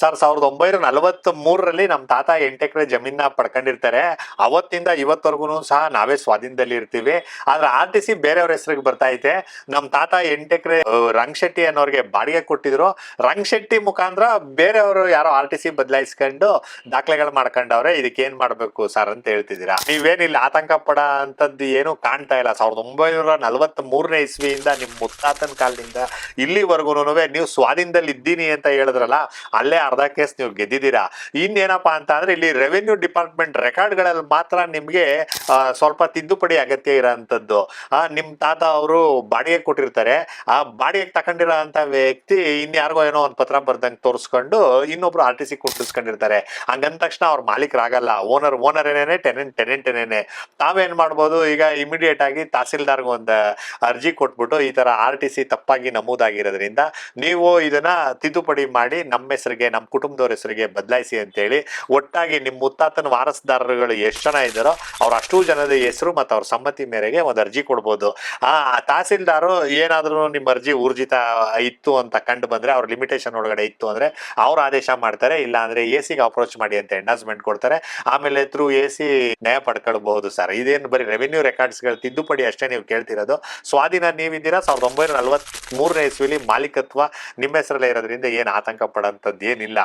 Sir, ಸಾವಿರದ ಒಂಬೈನೂರ ನಲವತ್ತ್ ಮೂರರಲ್ಲಿ ನಮ್ಮ ತಾತ ಎಂಟೆಕರೆ ಜಮೀನ ಪಡ್ಕೊಂಡಿರ್ತಾರೆ. ಅವತ್ತಿಂದ ಇವತ್ತವರೆಗೂ ಸಹ ನಾವೇ ಸ್ವಾಧೀನದಲ್ಲಿ ಇರ್ತೀವಿ. ಆದ್ರೆ ಆರ್ ಟಿ ಸಿ ಬೇರೆಯವ್ರ ಹೆಸರಿಗೆ ಬರ್ತಾ ಐತೆ. ನಮ್ಮ ತಾತ ಎಂಟೆಕರೆ ಎಕರೆ ರಂಗ್ ಶೆಟ್ಟಿ ಅನ್ನೋರಿಗೆ ಬಾಡಿಗೆ ಕೊಟ್ಟಿದ್ರು. ರಂಗ್ ಶೆಟ್ಟಿ ಮುಖಾಂತರ ಬೇರೆಯವರು ಯಾರೋ ಆರ್ ಟಿ ಸಿ ಬದಲಾಯಿಸ್ಕೊಂಡು ದಾಖಲೆಗಳು ಮಾಡ್ಕೊಂಡವ್ರೆ. ಇದಕ್ಕೆ ಏನ್ ಮಾಡ್ಬೇಕು ಸರ್ ಅಂತ ಹೇಳ್ತಿದ್ದೀರಾ? ಇಲ್ಲಿ ಆತಂಕ ಪಡ ಅಂತದ್ದು ಏನು ಕಾಣ್ತಾ ಇಲ್ಲ. ಸಾವಿರದ ಒಂಬೈನೂರ ನಲವತ್ತ್ ಮೂರನೇ ಇಸ್ವಿಯಿಂದ ನಿಮ್ ಮುತ್ತಾತನ ಕಾಲದಿಂದ ಇಲ್ಲಿವರೆಗೂ ನೀವು ಸ್ವಾಧೀನದಲ್ಲಿ ಇದ್ದೀನಿ ಅಂತ ಹೇಳಿದ್ರಲ್ಲ, ಅಲ್ಲೇ ಅರ್ಧ ಕೇಸ್ ನೀವು ಗೆದ್ದಿದ್ದೀರಾ? ಇನ್ನೇನಪ್ಪಾ ಅಂತ ಅಂದ್ರೆ ಇಲ್ಲಿ ರೆವೆನ್ಯೂ ಡಿಪಾರ್ಟ್ಮೆಂಟ್ ರೆಕಾರ್ಡ್ಗಳಲ್ಲಿ ಮಾತ್ರ ನಿಮ್ಗೆ ಸ್ವಲ್ಪ ತಿದ್ದುಪಡಿ ಅಗತ್ಯ ಇರೋಂಥದ್ದು. ನಿಮ್ಮ ನಿಮ್ ತಾತ ಅವರು ಬಾಡಿಗೆ ಕೊಟ್ಟಿರ್ತಾರೆ. ಆ ಬಾಡಿಗೆ ತಗೊಂಡಿರೋ ಅಂತ ವ್ಯಕ್ತಿ ಇನ್ಯಾರಿಗೋ ಏನೋ ಒಂದು ಪತ್ರ ಬರ್ದಂಗೆ ತೋರಿಸ್ಕೊಂಡು ಇನ್ನೊಬ್ರು ಆರ್ ಟಿ ಸಿ ಕೊಟ್ಟಿಸ್ಕೊಂಡಿರ್ತಾರೆ. ಹಂಗಂದ ತಕ್ಷಣ ಅವ್ರ ಮಾಲೀಕರಾಗಲ್ಲ. ಓನರ್ ಓನರ್ ಏನೇನೆ ಟೆನೆಂಟ್ ಟೆನೆಂಟ್ ಏನೇನೆ. ತಾವೇನ್ ಮಾಡ್ಬೋದು? ಈಗ ಇಮಿಡಿಯೇಟ್ ಆಗಿ ತಹಸೀಲ್ದಾರ್ಗೆ ಒಂದು ಅರ್ಜಿ ಕೊಟ್ಬಿಟ್ಟು ಈ ತರ ಆರ್ ಟಿ ಸಿ ತಪ್ಪಾಗಿ ನಮೂದಾಗಿರೋದ್ರಿಂದ ನೀವು ಇದನ್ನ ತಿದ್ದುಪಡಿ ಮಾಡಿ ನಮ್ಮ ಹೆಸರಿಗೆ ನಮ್ಮ ಕುಟುಂಬದವ್ರ ಹೆಸರಿಗೆ ಬದಲಾಯಿಸಿ ಅಂತೇಳಿ ಒಟ್ಟಾಗಿ ನಿಮ್ಮ ಮುತ್ತಾತನ ವಾರಸುದಾರರುಗಳು ಎಷ್ಟು ಜನ ಇದ್ದಾರೋ ಅವ್ರ ಅಷ್ಟು ಜನದ ಹೆಸರು ಮತ್ತು ಅವ್ರ ಸಮ್ಮತಿ ಮೇರೆಗೆ ಒಂದು ಅರ್ಜಿ ಕೊಡ್ಬೋದು. ಆ ತಹಸೀಲ್ದಾರು ಏನಾದರೂ ನಿಮ್ಮ ಅರ್ಜಿ ಊರ್ಜಿತ ಇತ್ತು ಅಂತ ಕಂಡು ಬಂದರೆ ಅವ್ರ ಲಿಮಿಟೇಷನ್ ಒಳಗಡೆ ಇತ್ತು ಅಂದ್ರೆ ಅವ್ರ ಆದೇಶ ಮಾಡ್ತಾರೆ, ಇಲ್ಲ ಅಂದರೆ ಎ ಸಿಗೆ ಅಪ್ರೋಚ್ ಮಾಡಿ ಅಂತ ಎಂಡಾಸ್ಮೆಂಟ್ ಕೊಡ್ತಾರೆ. ಆಮೇಲೆ ತ್ರೂ ಎ ಸಿ ನ್ಯಾಯ ಪಡ್ಕೊಳ್ಬಹುದು ಸರ್. ಇದೇನು ಬರೀ ರೆವಿನ್ಯೂ ರೆಕಾರ್ಡ್ಸ್ಗಳು ತಿದ್ದುಪಡಿ ಅಷ್ಟೇ ನೀವು ಕೇಳ್ತಿರೋದು. ಸ್ವಾಧೀನ ನೀವಿದ್ದೀರಾ, ಸಾವಿರದ ಒಂಬೈನೂರ ನಲವತ್ತ್ ಮೂರನೇ ಇಸ್ವಿಲಿ ಮಾಲೀಕತ್ವ ನಿಮ್ಮ ಹೆಸರಲ್ಲೇ ಇರೋದ್ರಿಂದ ಏನು ಆತಂಕ ಪಡೋಂಥದ್ದು الله